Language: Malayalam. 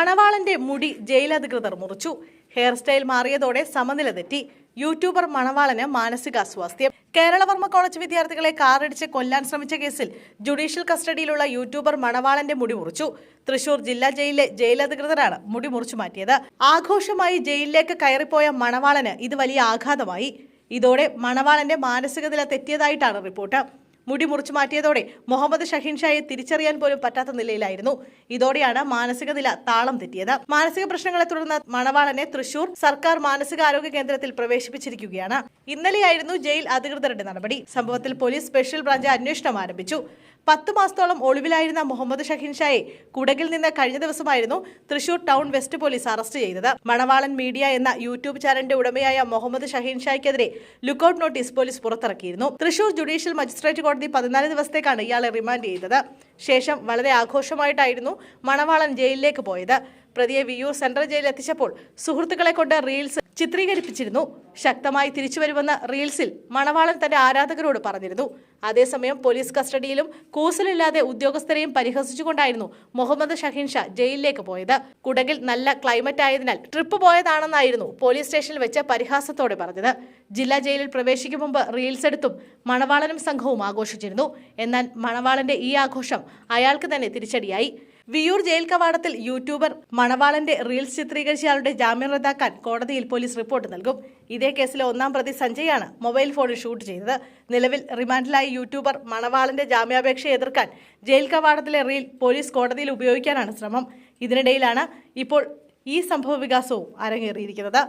മണവാളന്റെ മുടി ജയിൽ അധികൃതർ മുറിച്ചു. ഹെയർ സ്റ്റൈൽ മാറിയതോടെ സമനില തെറ്റി. യൂട്യൂബർ മണവാളന് മാനസികാസ്വാസ്ഥ്യം. കേരളവർമ്മ കോളേജ് വിദ്യാർത്ഥികളെ കാറിടിച്ച് കൊല്ലാൻ ശ്രമിച്ച കേസിൽ ജുഡീഷ്യൽ കസ്റ്റഡിയിലുള്ള യൂട്യൂബർ മണവാളന്റെ മുടി മുറിച്ചു. തൃശൂർ ജില്ലാ ജയിലിലെ ജയിലധികൃതരാണ് മുടി മുറിച്ചു മാറ്റിയത്. ആഘോഷമായി ജയിലിലേക്ക് കയറിപ്പോയ മണവാളന് ഇത് വലിയ ആഘാതമായി. ഇതോടെ മണവാളന്റെ മാനസികനില തെറ്റിയതായിട്ടാണ് റിപ്പോർട്ട്. മുടി മുറിച്ചു മാറ്റിയതോടെ മുഹമ്മദ് ഷഹീൻ ഷായെ തിരിച്ചറിയാൻ പോലും പറ്റാത്ത നിലയിലായിരുന്നു. ഇതോടെയാണ് മാനസിക നില താളം തെറ്റിയത്. മാനസിക പ്രശ്നങ്ങളെ തുടർന്ന് മണവാളനെ തൃശൂർ സർക്കാർ മാനസികാരോഗ്യ കേന്ദ്രത്തിൽ പ്രവേശിപ്പിച്ചിരിക്കുകയാണ്. ഇന്നലെയായിരുന്നു ജയിൽ അധികൃതരുടെ നടപടി. സംഭവത്തിൽ പോലീസ് സ്പെഷ്യൽ ബ്രാഞ്ച് അന്വേഷണം ആരംഭിച്ചു. പത്ത് മാസത്തോളം ഒളിവിലായിരുന്ന മുഹമ്മദ് ഷഹീൻ ഷായെ കുടകിൽ നിന്ന് കഴിഞ്ഞ ദിവസമായിരുന്നു Thrissur town west police arrest ചെയ്തത്. മണവാളൻ മീഡിയ എന്ന യൂട്യൂബ് ചാനലിന്റെ ഉടമയായ മുഹമ്മദ് ഷഹീൻ ഷായ്ക്കെതിരെ ലുക്കൌട്ട് നോട്ടീസ് പോലീസ് പുറത്തിറക്കിയിരുന്നു. തൃശൂർ ജുഡീഷ്യൽ മജിസ്ട്രേറ്റ് കോടതി പതിനാല് ദിവസത്തേക്കാണ് ഇയാളെ റിമാൻഡ് ചെയ്തത്. ശേഷം വളരെ ആഘോഷമായിട്ടായിരുന്നു മണവാളൻ ജയിലിലേക്ക് പോയത്. പ്രതിയെ വിയൂർ സെൻട്രൽ ജയിലിൽ എത്തിച്ചപ്പോൾ സുഹൃത്തുക്കളെ കൊണ്ട് റീൽസ് ചിത്രീകരിപ്പിച്ചിരുന്നു. ശക്തമായി തിരിച്ചുവരുമെന്ന റീൽസിൽ മണവാളൻ തന്റെ ആരാധകരോട് പറഞ്ഞിരുന്നു. അതേസമയം പോലീസ് കസ്റ്റഡിയിലും കൂസലില്ലാതെ ഉദ്യോഗസ്ഥരെയും പരിഹസിച്ചുകൊണ്ടായിരുന്നു മുഹമ്മദ് ഷഹീൻ ഷാ ജയിലിലേക്ക് പോയത്. കുടകിൽ നല്ല ക്ലൈമറ്റ് ആയതിനാൽ ട്രിപ്പ് പോയതാണെന്നായിരുന്നു പോലീസ് സ്റ്റേഷനിൽ വെച്ച് പരിഹാസത്തോടെ പറഞ്ഞത്. ജില്ലാ ജയിലിൽ പ്രവേശിക്കും മുമ്പ് റീൽസ് എടുത്തും മണവാളനും സംഘവും ആഘോഷിച്ചിരുന്നു. എന്നാൽ മണവാളന്റെ ഈ ആഘോഷം അയാൾക്ക് തന്നെ തിരിച്ചടിയായി. വിയൂർ ജയിൽ കവാടത്തിൽ യൂട്യൂബർ മണവാളന്റെ റീൽസ് ചിത്രീകരിച്ചയാളുടെ ജാമ്യം റദ്ദാക്കാൻ കോടതിയിൽ പോലീസ് റിപ്പോർട്ട് നൽകും. ഇതേ കേസിലെ ഒന്നാം പ്രതി സഞ്ജയാണ് മൊബൈൽ ഫോണിൽ ഷൂട്ട് ചെയ്തത്. നിലവിൽ റിമാൻഡിലായ യൂട്യൂബർ മണവാളന്റെ ജാമ്യാപേക്ഷയെ എതിർക്കാൻ ജയിൽ കവാടത്തിലെ റീൽ പോലീസ് കോടതിയിൽ ഉപയോഗിക്കാനാണ് ശ്രമം. ഇതിനിടയിലാണ് ഇപ്പോൾ ഈ സംഭവ വികാസവും അരങ്ങേറിയിരിക്കുന്നത്.